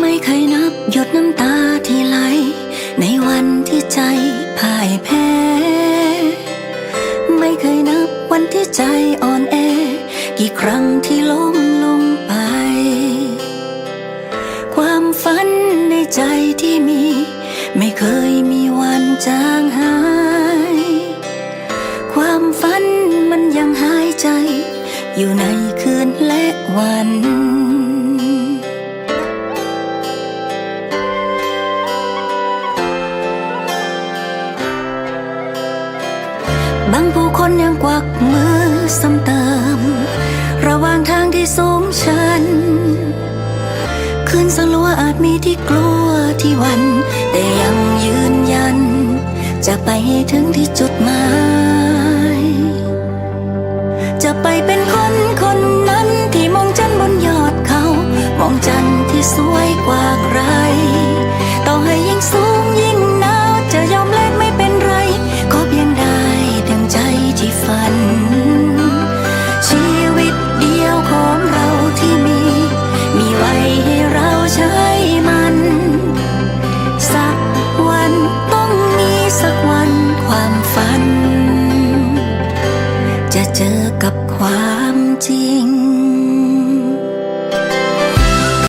ไม่เคยนับหยดน้ำตาที่ไหล ในวันที่ใจพ่ายแพ้ ไม่เคยนับวันที่ใจอ่อนแอ กี่ครั้งที่ล้มลงไป ความฝันในใจที่มี ไม่เคยมีวันจางหาย ความฝันมันยังหายใจ อยู่ในคืนและวัน บางผู้คนยังกวักมือซ้ำเติม ระหว่างทางที่สูงชันคืนสลัวอาจมีที่กลัวที่วัน แต่ยังยืนยัน จะไปให้ถึงที่จุดหมาย จะไปเป็นคนคนนั้นที่มองจันบนยอดเขา มองจันที่สวย จะเจอกับความจริง